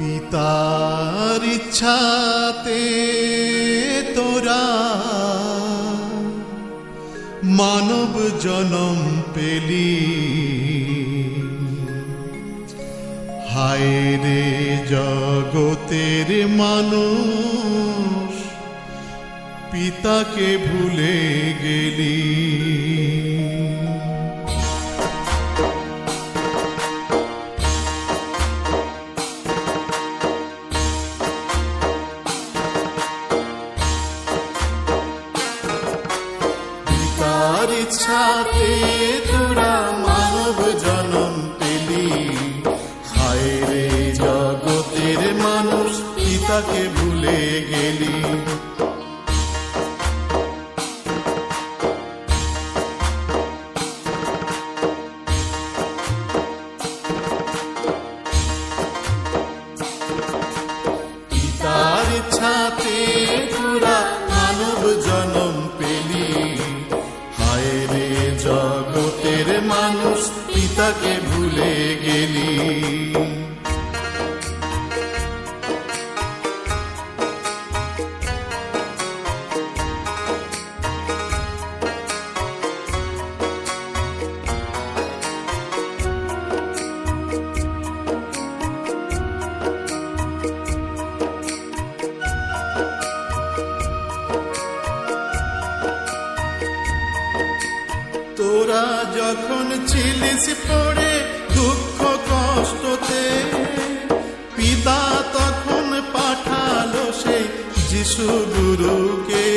পিতার ইচ্ছাতে তোরা মানব জনম পেলি। হায় রে জগতের মানুষ পিতাকে ভুলে গেলি। ইচ্ছাতে তোরা মানব জনম পেলি। হায় রে মানুষ পিতাকে ভুলে গেলি। জগতের মানুষ পিতাকে ভুলে গেলি। তোরা যখন ছিলিস পড়ে দুঃখ কষ্টতে, পিতা তখন পাঠালো সে যিশু গুরুকে।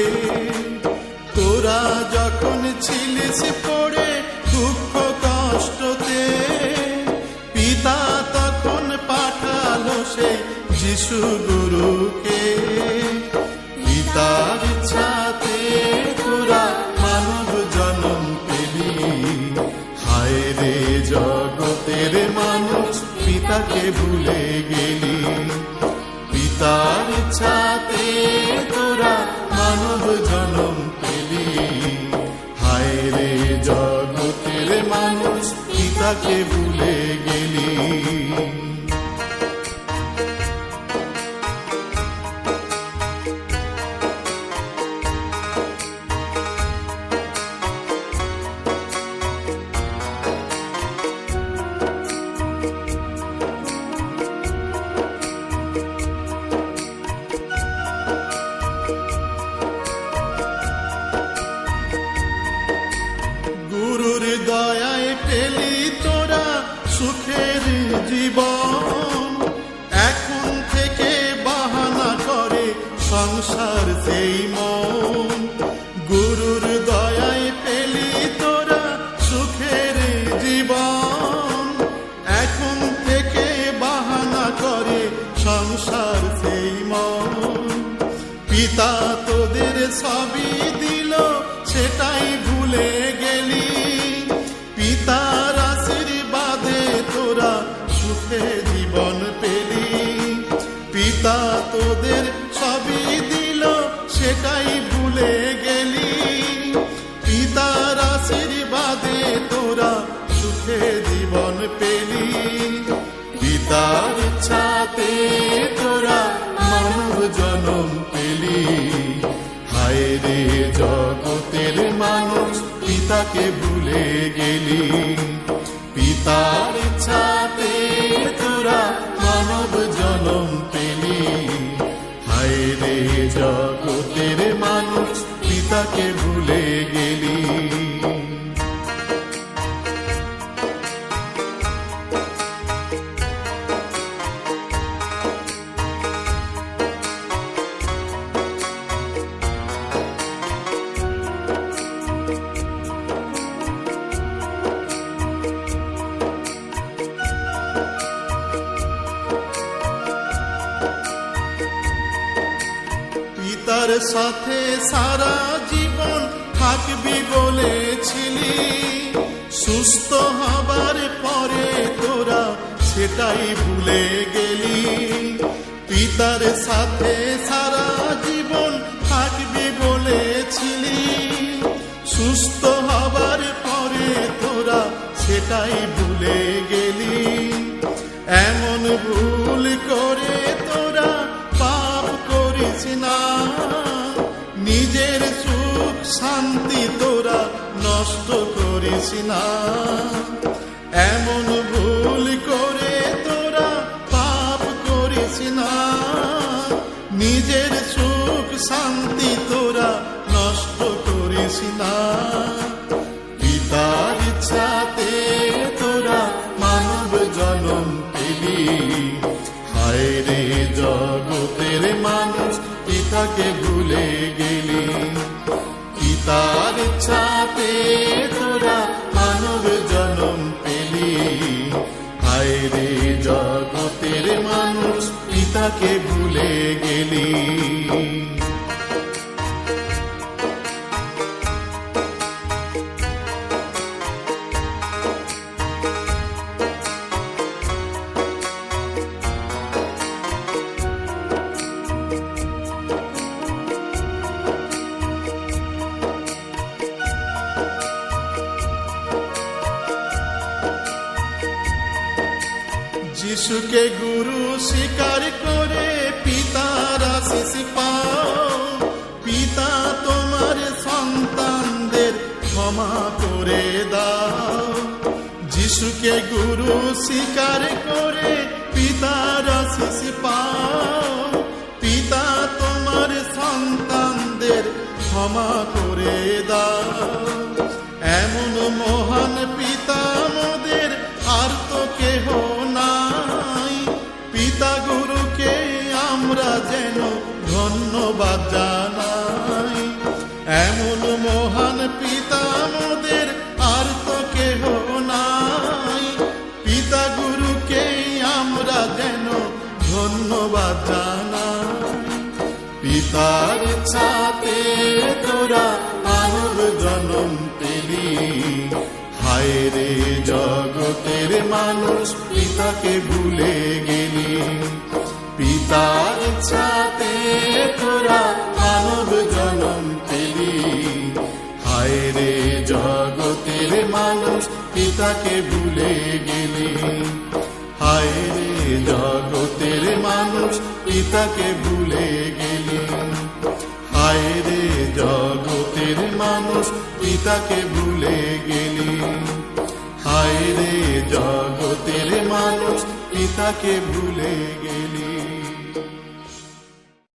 তোরা যখন ছিলিস পড়ে পিতাকে ভুলে গেলি। পিতার ছাতে তোরা মানব জনম পেলি। হায় রে জগতের মানুষ, পিতাকে ভুলে পেলি তোরা সুখের জীবন। এখন থেকে বাহানা করে সংসার সেই মন। গুরুর দয়ায় পেলি তোরা সুখের জীবন। এখন থেকে বাহানা করে সংসার সেই মন। পিতা তোদের সবই দিল, সেটাই তোদের সবই দিল, সেটাই ভুলে গেলি। পিতার আশীর্বাদে তোরা সুখে জীবন পেলি। পিতার ইচ্ছাতে তোরা মানব জনম পেলি। হায় রে জগতের মানুষ, পিতাকে ভুলে গেলি। পিতার ইচ্ছাতে তোরা মানব জনম পেলি। হায় রে জগতের মানুষ পিতাকে ভুলে গেলি। সাথে সারা জীবন থাকবি বলেছিলি। সুস্থ হবার পরে তোরা সেটাই ভুলে গেলি। পিতার সাথে সারা জীবন থাকবি বলেছিলি। সুস্থ হবার পরে তোরা সেটাই ভুলে গেলি। এমন ভুল নষ্ট করিস না। এমন ভুল করে তোরা পাপ করিস না। নিজের সুখ শান্তি তোরা নষ্ট করিস না। পিতার ইচ্ছাতে তোরা মানব জনম পেলি। হায় রে জগতের মানুষ, পিতাকে ভুলে গেলি। যিশুকে গুরু স্বীকার করে পিতার আশিস পাও। পিতা তোমার সন্তানদের ক্ষমা করে দাও। যিশুকে গুরু স্বীকার করে পিতার আশিস পাও। পিতা তোমার সন্তানদের ক্ষমা করে দাও। এমন মহান পিতা আমরা যেন ধন্যবাদ জানাই। এমন মহান পিতা মোদের আর তো কেহ নাই। পিতা গুরুকে আমরা যেন ধন্যবাদ জানাই। পিতার ছাতে তোরা মানব জনম পেলি। হায় রে জগতের মানুষ, পিতাকে ভুলে গেলি। পিতার ছাতে তোরা মানব জনম পেলি। হায় রে জগতের মানুষ, পিতাকে ভুলে গেলি। হায় রে জগতের মানুষ, পিতাকে ভুলে গেলি। হায় রে জগতের মানুষ, পিতাকে ভুলে গেলি। হায় রে জগতের মানুষ, পিতাকে ভুলে গেলি।